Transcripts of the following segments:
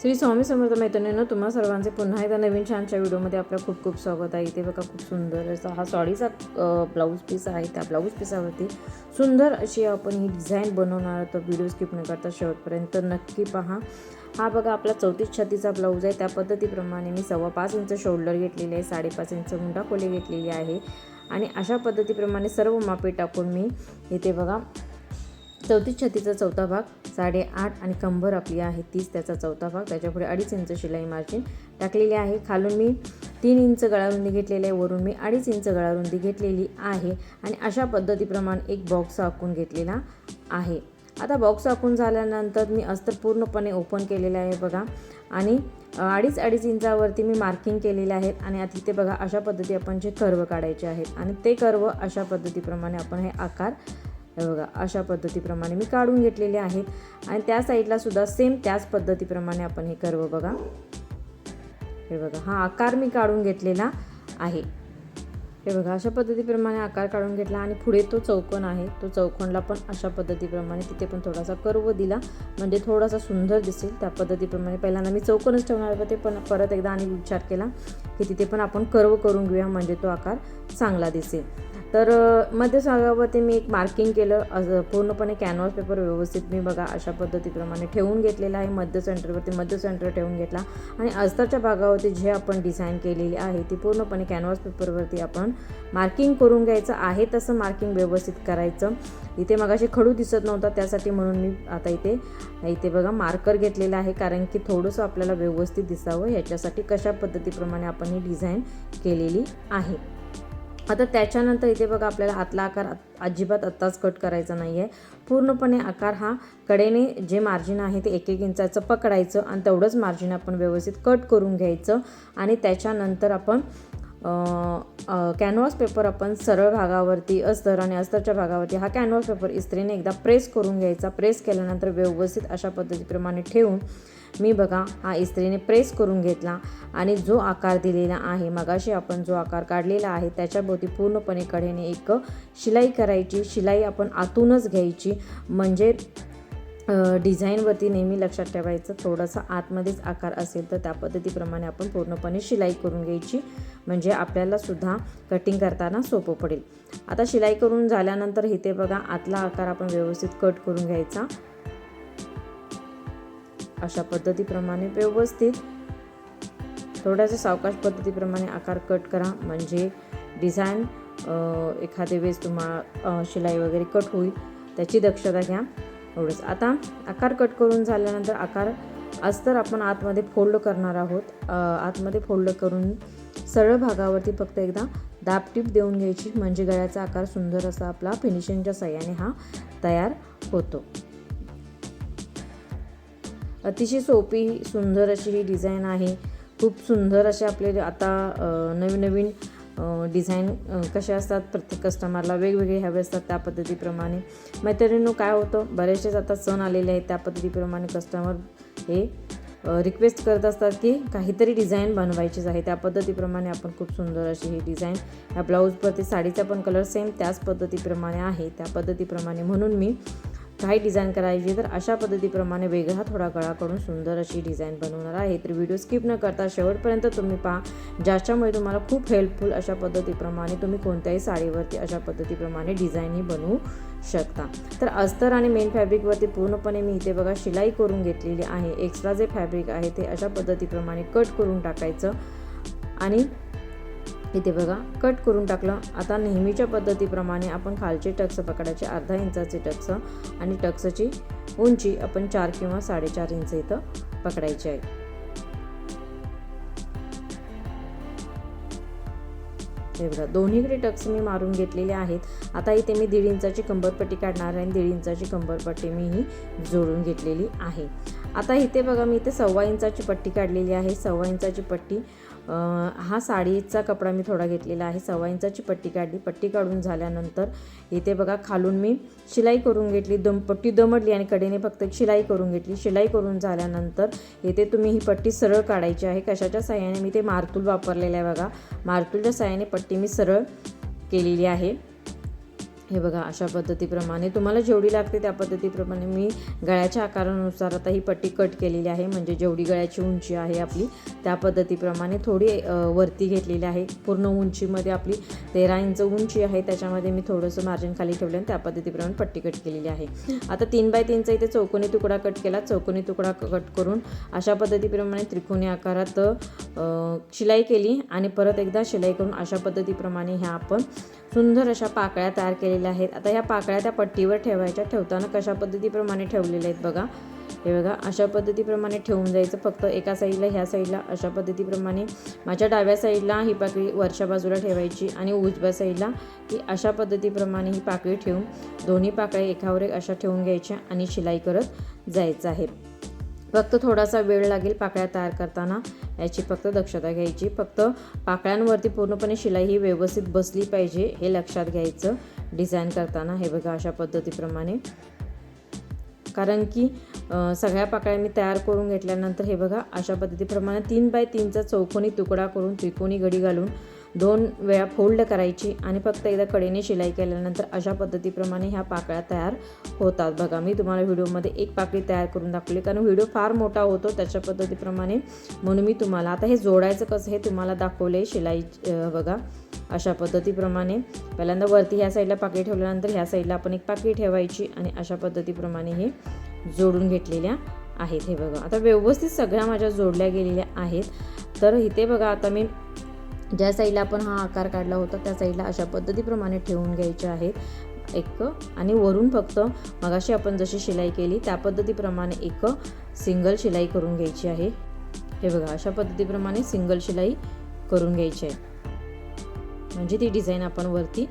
श्री स्वामी समर्थ मैत्रिणीनं तुम्हा सर्वांचे पुन्हा एकदा नवीन छानच्या व्हिडिओमध्ये आपलं खूप खूप स्वागत आहे. इथे बघा खूप सुंदर असा हा साडीचा ब्लाऊज पीस आहे. त्या ब्लाऊज पीसावरती सुंदर अशी आपण ही डिझाईन बनवणार तर व्हिडिओ स्किप न करता शेवटपर्यंत नक्की पहा. हा बघा आपला चौतीस छतीचा ब्लाऊज आहे. त्या पद्धतीप्रमाणे मी सव्वा पाच इंच शोल्डर घेतलेले आहे. साडेपाच इंच मुंडा खोली घेतलेली आहे. आणि अशा पद्धतीप्रमाणे सर्व मापे टाकून मी इथे बघा चौतीस छतीचा चौथा भाग साडेआठ आणि कंबर आपली आहे तीस त्याचा चौथा भाग. त्याच्यापुढे अडीच इंच शिलाई मार्जिन टाकलेली आहे. खालून मी तीन इंच गळारुंदी घेतलेली आहे. वरून मी अडीच इंच गळारुंदी घेतलेली आहे. आणि अशा पद्धतीप्रमाणे एक बॉक्स आखून घेतलेला आहे. आता बॉक्स आखून झाल्यानंतर मी अस्तर पूर्णपणे ओपन केलेलं आहे बघा. आणि अडीच अडीच इंचावरती मी मार्किंग केलेले आहेत. आणि आता इथे बघा अशा पद्धती आपण जे कर्व काढायचे आहेत. आणि ते कर्व अशा पद्धतीप्रमाणे आपण हे आकार हे बघा अशा पद्धतीप्रमाणे मी काढून घेतलेले आहेत आणि त्या साईडला सुद्धा सेम त्याच पद्धतीप्रमाणे आपण हे कर्व बघा. हे बघा हा आकार मी काढून घेतलेला आहे. हे बघा अशा पद्धतीप्रमाणे आकार काढून घेतला आणि पुढे तो चौकोन आहे तो चौकोनला पण अशा पद्धतीप्रमाणे तिथे पण थोडासा कर्व दिला. म्हणजे थोडासा सुंदर दिसेल त्या पद्धतीप्रमाणे. पहिल्यांदा मी चौकोनच ठेवणार होते पण परत एकदा आणि विचार केला की तिथे पण आपण कर्व करून घेऊया म्हणजे तो आकार चांगला दिसेल. तर मध्यभागावरती मी एक मार्किंग केलं. पूर्णपणे कॅनव्हास पेपर व्यवस्थित मी बघा अशा पद्धतीप्रमाणे ठेवून घेतलेला आहे. मध्य सेंटरवरती मध्य सेंटर ठेवून घेतला. आणि अस्तरच्या भागावरती जे आपण डिझाईन केलेली आहे ती पूर्णपणे कॅनव्हास पेपरवरती आपण मार्किंग करून घ्यायचं आहे तसं मार्किंग व्यवस्थित करायचं. इथे मगाशी खडू दिसत नव्हता त्यासाठी म्हणून मी आता इथे इथे बघा मार्कर घेतलेला आहे कारण की थोडंसं आपल्याला व्यवस्थित दिसावं याच्यासाठी कशा पद्धतीप्रमाणे आपण ही डिझाईन केलेली आहे. आता त्याच्यानंतर इथे बघा आपल्याला आतला आकार अजिबात आत्ताच कट करायचा नाही आहे पूर्णपणे आकार हा कडेने जे मार्जिन आहे ते एक एक इंचाचं पकडायचं आणि तेवढंच मार्जिन आपण व्यवस्थित कट करून घ्यायचं. आणि त्याच्यानंतर आपण कॅनव्हास पेपर आपण सरळ भागावरती अस्तर आणि अस्तरच्या भागावरती हा कॅनव्हास पेपर इस्त्रीने एकदा प्रेस करून घ्यायचा. प्रेस केल्यानंतर व्यवस्थित अशा पद्धतीप्रमाणे ठेवून मी बघा हा इस्त्रीने प्रेस करून घेतला आणि जो आकार दिलेला आहे मगाशी आपण जो आकार काढलेला आहे त्याच्याभोवती पूर्णपणे कडेने एक शिलाई करायची. शिलाई आपण आतूनच घ्यायची. म्हणजे डिझाईनवरती नेहमी लक्षात ठेवायचं. थोडासा आतमध्येच आकार असेल तर त्या पद्धतीप्रमाणे आपण पूर्णपणे शिलाई करून घ्यायची. म्हणजे आपल्याला सुद्धा कटिंग करताना सोपं पडेल. आता शिलाई करून झाल्यानंतर इथे बघा आतला आकार आपण व्यवस्थित कट करून घ्यायचा. अशा पद्धतीप्रमाणे व्यवस्थित. थोड्याशा सावकाश पद्धतीप्रमाणे आकार कट करा. म्हणजे डिझाईन एखाद्या वेळेस तुम्हाला शिलाई वगैरे कट होईल. त्याची दक्षता घ्या. एवढंच. आता आकार कट करून झाल्यानंतर आकार अस्तर आपण आतमध्ये फोल्ड करणार आहोत. आतमध्ये फोल्ड करून सरळ भागावरती फक्त एकदा दाबटीप देऊन घ्यायची म्हणजे गळ्याचा आकार सुंदर असा आपला फिनिशिंगच्या सहाय्याने हा तयार होतो. अतिशय सोपी सुंदर अशी ही डिझाईन आहे. खूप सुंदर असे आपले आता नवीन नवीन डिझाईन कसे असतात प्रत्येक कस्टमरला वेगवेगळे हवे असतात त्या पद्धतीप्रमाणे. मैत्रिणींनो काय होतं बरेचसेच आता सण आलेले आहेत त्या पद्धतीप्रमाणे कस्टमर हे रिक्वेस्ट करत असतात की काहीतरी डिझाईन बनवायचीच आहे. त्या पद्धतीप्रमाणे आपण खूप सुंदर अशी ही डिझाईन ह्या ब्लाऊजवरती साडीचा पण कलर सेम त्याच पद्धतीप्रमाणे आहे. त्या पद्धतीप्रमाणे म्हणून मी काही डिझाईन करायची तर अशा पद्धतीप्रमाणे वेगळा थोडा गळाकडून सुंदर अशी डिझाईन बनवणार आहे. तर व्हिडिओ स्किप न करता शेवटपर्यंत तुम्ही पहा. ज्याच्यामुळे तुम्हाला खूप हेल्पफुल अशा पद्धतीप्रमाणे तुम्ही कोणत्याही साडीवरती अशा पद्धतीप्रमाणे डिझाईनही बनवू शकता. तर अस्तर आणि मेन फॅब्रिकवरती पूर्णपणे मी इथे बघा शिलाई करून घेतलेली आहे. एक्स्ट्रा जे फॅब्रिक आहे ते अशा पद्धतीप्रमाणे कट करून टाकायचं. आणि इथे बघा कट करून टाकलं. आता नेहमीच्या पद्धतीप्रमाणे आपण खालचे टक्स पकडायचे अर्धा इंचाचे टक्स आणि टक्सची उंची आपण चार किंवा साडेचार इंच इथं पकडायची आहे. हे बघा दोन्हीकडे टक्स मी मारून घेतलेले आहेत. आता इथे मी दीड इंचाची कंबरपट्टी काढणार आहे आणि दीड इंचाची कंबरपट्टी मी ही जोडून घेतलेली आहे. आता इथे बघा मी इथे सव्वा इंचाची पट्टी काढलेली आहे. सव्वा इंचाची पट्टी हा साडीचा कपडा मी थोडा घेतलेला आहे. सव्वा इंचाची पट्टी काढली. पट्टी काढून झाल्यानंतर इथे बघा खालून मी शिलाई करून घेतली. दम पट्टी दमडली आणि कडेने फक्त शिलाई करून घेतली. शिलाई करून झाल्यानंतर इथे तुम्ही ही पट्टी सरळ काढायची आहे. कशाच्या साह्याने मी ते मारतूल वापरलेलं आहे बघा. मारतूलच्या साह्याने पट्टी मी सरळ केलेली आहे. हे बघा अशा पद्धतीप्रमाणे. तुम्हाला जेवढी लागते त्या पद्धतीप्रमाणे मी गळ्याच्या आकारानुसार आता ही पट्टी कट केलेली आहे. म्हणजे जेवढी गळ्याची उंची आहे आपली त्या पद्धतीप्रमाणे थोडी वरती घेतलेली आहे. पूर्ण उंचीमध्ये आपली तेरा इंच उंची आहे. त्याच्यामध्ये मी थोडंसं मार्जिन खाली ठेवलं आणि त्या पद्धतीप्रमाणे पट्टी कट केलेली आहे. आता तीन बाय तीनचा इथे चौकोनी तुकडा कट केला. चौकोनी तुकडा कट करून अशा पद्धतीप्रमाणे त्रिकोणी आकारात शिलाई केली आणि परत एकदा शिलाई करून अशा पद्धतीप्रमाणे ह्या आपण सुंदर अशा पाकळ्या तयार केलेल्या आहेत. आता या पाकळ्या त्या पट्टीवर ठेवायच्या. ठेवताना कशा पद्धतीप्रमाणे ठेवलेल्या आहेत बघा. हे बघा अशा पद्धतीप्रमाणे ठेवून जायचं. फक्त एका साईडला ह्या साईडला अशा पद्धतीप्रमाणे. माझ्या डाव्या साईडला ही पाकळी वरच्या बाजूला ठेवायची आणि उजव्या साईडला की अशा पद्धतीप्रमाणे ही पाकळी ठेवून दोन्ही पाकळ्या एकावर एक अशा ठेवून घ्यायच्या आणि शिलाई करत जायचं आहे. फक्त थोडासा वेळ लागेल पाकळ्या तयार करताना. याची फक्त दक्षता घ्यायची. फक्त पाकळ्यांवरती पूर्णपणे शिलाई ही व्यवस्थित बसली पाहिजे हे लक्षात घ्यायचं. डिझाईन करताना हे बघा अशा पद्धतीप्रमाणे. कारण की सगळ्या पाकळ्या मी तयार करून घेतल्यानंतर हे बघा अशा पद्धतीप्रमाणे तीन बाय तीनचा चौकोनी तुकडा करून त्रिकोणी घडी घालून दोन वेळा फोल्ड करायची आणि फक्त एकदा कडेने शिलाई केल्यानंतर अशा पद्धतीप्रमाणे ह्या पाकळ्या तयार होतात. बघा मी तुम्हाला व्हिडिओमध्ये एक पाकळी तयार करून दाखवली. कारण व्हिडिओ फार मोठा होतो त्याच्या पद्धतीप्रमाणे म्हणून मी तुम्हाला आता हे जोडायचं कसं हे तुम्हाला दाखवले शिलाई बघा. अशा पद्धतीप्रमाणे पहिल्यांदा वरती ह्या साईडला पाकळी ठेवल्यानंतर ह्या साईडला आपण एक पाकळी ठेवायची आणि अशा पद्धतीप्रमाणे हे जोडून घेतलेल्या आहेत. हे बघा आता व्यवस्थित सगळ्या माझ्या जोडल्या गेलेल्या आहेत. तर इथे बघा आता मी ज्या साईडला आपण हा आकार काढला होता त्या साईडला अशा पद्धतीप्रमाणे ठेवून घ्यायचे आहेत एक आणि वरून फक्त मगाशी आपण जशी शिलाई केली त्या पद्धतीप्रमाणे एक सिंगल शिलाई करून घ्यायची आहे. हे बघा अशा पद्धतीप्रमाणे सिंगल शिलाई करून घ्यायची आहे. म्हणजे ती डिझाईन आपण वरती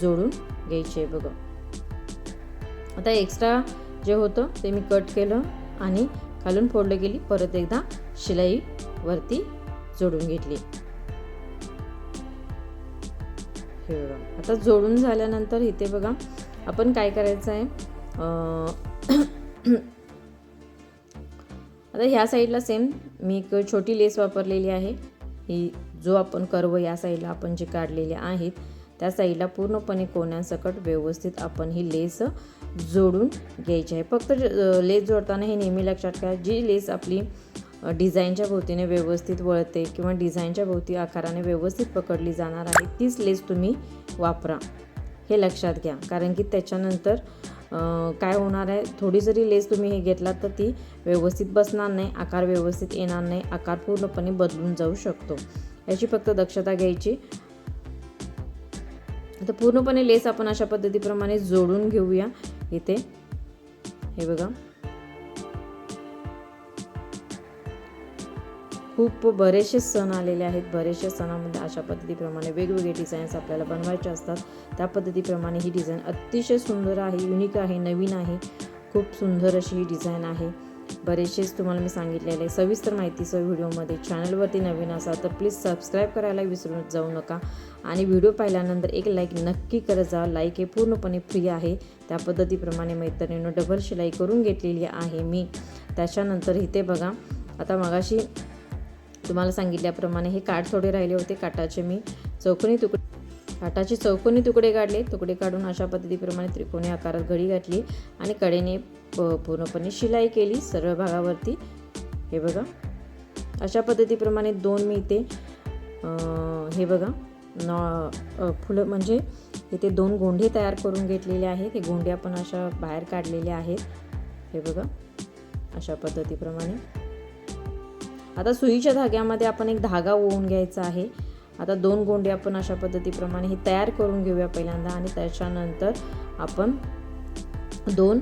जोडून घ्यायची आहे बघा. आता एक्स्ट्रा जे होतं ते मी कट केलं आणि खालून फोडलं गेली परत एकदा शिलाई वरती जोडून घेतली. हे बघा आता जोडून झाल्यानंतर इथे बघा आपण काय करायचं आहे? आता ह्या साईडला सेम मी एक छोटी लेस वापरलेली आहे. ही जो आपण कर्व या साईडला आपण जे काढलेले आहेत त्या साईडला पूर्णपणे कोण्यासकट व्यवस्थित आपण ही लेस जोडून घ्यायची आहे. फक्त लेस जोडताना हे नेहमी लक्षात घ्या जी लेस आपली डिझाईनच्या भोवतीने व्यवस्थित वळते किंवा डिझाईनच्या भोवती आकाराने व्यवस्थित पकडली जाणार आहे तीच लेस तुम्ही वापरा. हे लक्षात घ्या. कारण की त्याच्यानंतर काय होणार आहे थोडी जरी लेस तुम्ही हे घेतलात तर ती व्यवस्थित बसणार नाही आकार व्यवस्थित येणार नाही आकार पूर्णपणे बदलून जाऊ शकतो. याची फक्त दक्षता घ्यायची. तर पूर्णपणे लेस आपण अशा पद्धतीप्रमाणे जोडून घेऊया. इथे हे बघा. खूप बरेचसे सण आलेले आहेत. बरेचसे सणामध्ये अशा पद्धतीप्रमाणे वेगवेगळे डिझाईन्स आपल्याला बनवायचे असतात. त्या पद्धतीप्रमाणे ही डिझाईन अतिशय सुंदर आहे युनिक आहे नवीन आहे. खूप सुंदर अशी ही डिझाईन आहे. बरेचसेच तुम्हाला मी सांगितलेले सविस्तर सविस्तर माहितीचं व्हिडिओमध्ये चॅनलवरती नवीन असाल तर प्लीज सबस्क्राईब करायला विसरून जाऊ नका. आणि व्हिडिओ पाहिल्यानंतर एक लाईक नक्की करत जा. लाईक हे पूर्णपणे फ्री आहे. त्या पद्धतीप्रमाणे मैत्रिणीनं डबल शिलाई करून घेतलेली आहे मी. त्याच्यानंतर इथे बघा. आता मगाशी तुम्हाला सांगितल्याप्रमाणे हे काठ थोडे राहिले होते काटाचे मी. चौकोनी तुकडे काटाचे चौकोनी तुकडे काढले. तुकडे काढून अशा पद्धतीप्रमाणे त्रिकोणी आकारात घडी घातली आणि कडेने प- पूर्णपणे शिलाई केली सरळ भागावरती. हे बघा. अशा पद्धतीप्रमाणे दोन मी इथे हे बघा. नॉ फुलं म्हणजे इथे दोन गोंडे तयार करून घेतलेले आहेत. हे गोंडे आपण अशा बाहेर काढलेले आहेत. हे बघा. अशा पद्धतीप्रमाणे. आता सुईच्या धाग्यामध्ये आपण एक धागा ओवून घ्यायचा आहे. आता दोन गोंडे आपण अशा पद्धतीप्रमाणे हे तयार करून घेऊया पहिल्यांदा आणि त्याच्यानंतर आपण दोन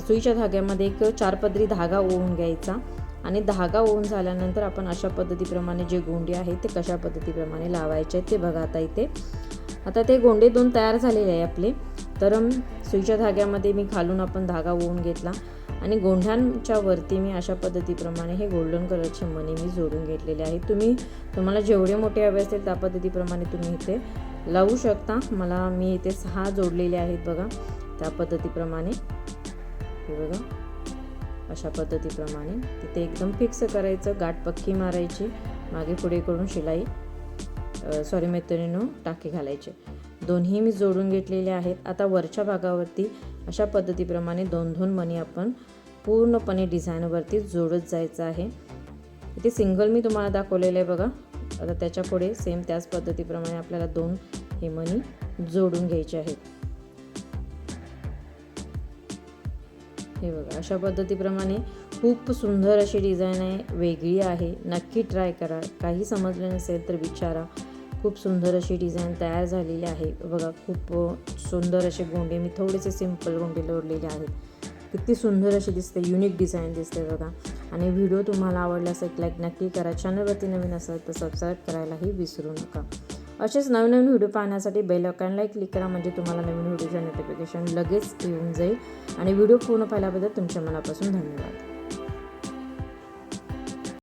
सुईच्या धाग्यामध्ये एक चार पदरी धागा ओवून घ्यायचा आणि धागा ओवून झाल्यानंतर आपण अशा पद्धतीप्रमाणे जे गोंडे आहेत ते कशा पद्धतीप्रमाणे लावायचे आहेत ते बघा आता इथे. आता ते गोंडे दोन तयार झालेले आहे आपले. तर सुईच्या धाग्यामध्ये मी खालून आपण धागा ओवून घेतला. आणि गोंढ्यांच्या वरती मी अशा पद्धतीप्रमाणे हे गोल्डन कलरचे मणी मी जोडून घेतलेले आहेत तुम्ही तुम्हाला जेवढे मोठे हवे असतील त्या पद्धतीप्रमाणे तुम्ही इथे लावू शकता. मला मी इथे सहा जोडलेले आहेत बघा. त्या पद्धतीप्रमाणे. हे बघा. अशा पद्धतीप्रमाणे. तिथे एकदम फिक्स करायचं गाठ पक्की मारायची. मागे पुढे करून शिलाई सॉरी मैत्रिणीनं टाके घालायचे. दोन्ही मी जोडून घेतलेले आहेत. आता वरच्या भागावरती अशा पद्धतीप्रमाणे दोन दोन मणी आपण पूर्णपणे डिझाईनवरती जोडत जायचं आहे. इथे सिंगल मी तुम्हाला दाखवलेलं आहे बघा. आता त्याच्या पुढे सेम त्याच पद्धतीप्रमाणे आपल्याला दोन हे मनी जोडून घ्यायचे आहेत. हे बघा अशा पद्धतीप्रमाणे खूप सुंदर अशी डिझाईन आहे वेगळी आहे. नक्की ट्राय करा. काही समजलं नसेल तर विचारा. खूप सुंदर अशी डिझाईन तयार झालेली आहे. बघा खूप सुंदर असे गोंडे मी थोडेसे सिंपल गोंडे लोडलेले आहेत. किती सुंदर अशी दिसते युनिक डिझाईन दिसते बघा. आणि व्हिडिओ तुम्हाला आवडला असेल लाईक नक्की करा. चॅनलवरती नवीन असेल तर सबस्क्राईब करायलाही विसरू नका. असेच नवीन नवीन व्हिडिओ पाहण्यासाठी बेल आयकॉनला क्लिक करा म्हणजे तुम्हाला नवीन व्हिडिओचं नोटिफिकेशन लगेच येऊन जाईल. आणि व्हिडिओ पूर्ण पाहिल्याबद्दल तुमच्या मनापासून धन्यवाद.